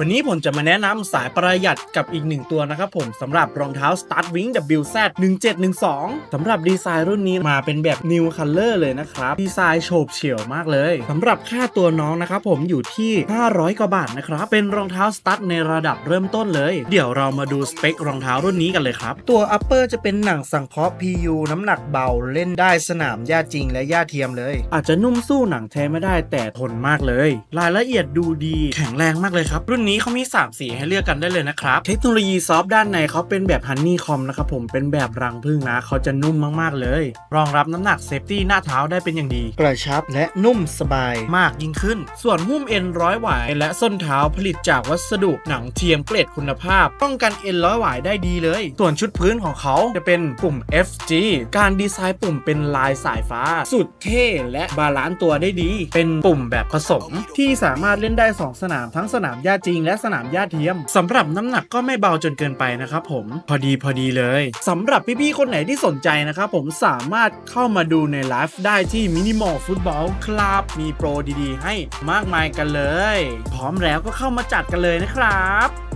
วันนี้ผมจะมาแนะนำสายประหยัดกับอีกหนึ่งตัวนะครับผมสำหรับรองเท้า Start Wing WZ 1712สำหรับดีไซน์รุ่นนี้มาเป็นแบบ New Color เลยนะครับ ดีไซน์โฉบเฉี่ยวมากเลยสำหรับค่าตัวน้องนะครับผมอยู่ที่ 500 กว่าบาทนะครับ เป็นรองเท้า Start ในระดับเริ่มต้นเลย เดี๋ยวเรามาดูสเปครองเท้ารุ่นนี้กันเลยครับ ตัว Upper จะเป็นหนังสังเคราะห์ PU น้ำหนักเบาเล่นได้สนามหญ้าจริงและหญ้าเทียมเลย อาจจะนุ่มสู้หนังแท้ไม่ได้แต่ทนมากเลย รายละเอียดดูดีแข็งแรงมากเลยครับรุ่นนี้เขามี 3 สีให้เลือกกันได้เลยนะครับ เทคโนโลยีซอฟต์ด้านในเขาเป็นแบบฮันนี่คอมนะครับผมเป็นแบบรังผึ้งนะเขาจะนุ่มมากๆเลย รองรับน้ำหนักเซฟตี้หน้าเท้าได้เป็นอย่างดี กระชับและนุ่มสบายมากยิ่งขึ้น ส่วนหุ้มเอ็นร้อยหวายและส้นเท้าผลิตจากวัสดุหนังเทียมเกรดคุณภาพ ป้องกันเอ็นร้อยหวายได้ดีเลย ส่วนชุดพื้นของเขาจะเป็นปุ่ม FG การดีไซน์ปุ่มเป็นลายสายฟ้า สุดเท่และบาลานซ์ตัวได้ดี เป็นปุ่มแบบผสม ที่สามารถเล่นได้ 2 สนามทั้งสนามหญ้าจริงและสนามหญ้าเทียมสำหรับน้ำหนักก็ไม่เบาจนเกินไปนะครับผมพอดีพอดีเลยสำหรับพี่ๆคนไหนที่สนใจนะครับผมสามารถเข้ามาดูในไลฟ์ได้ที่มินิมอลฟุตบอลครับมีโปรดีๆ ให้มากมายกันเลย พร้อมแล้วก็เข้ามาจัดกันเลยนะครับ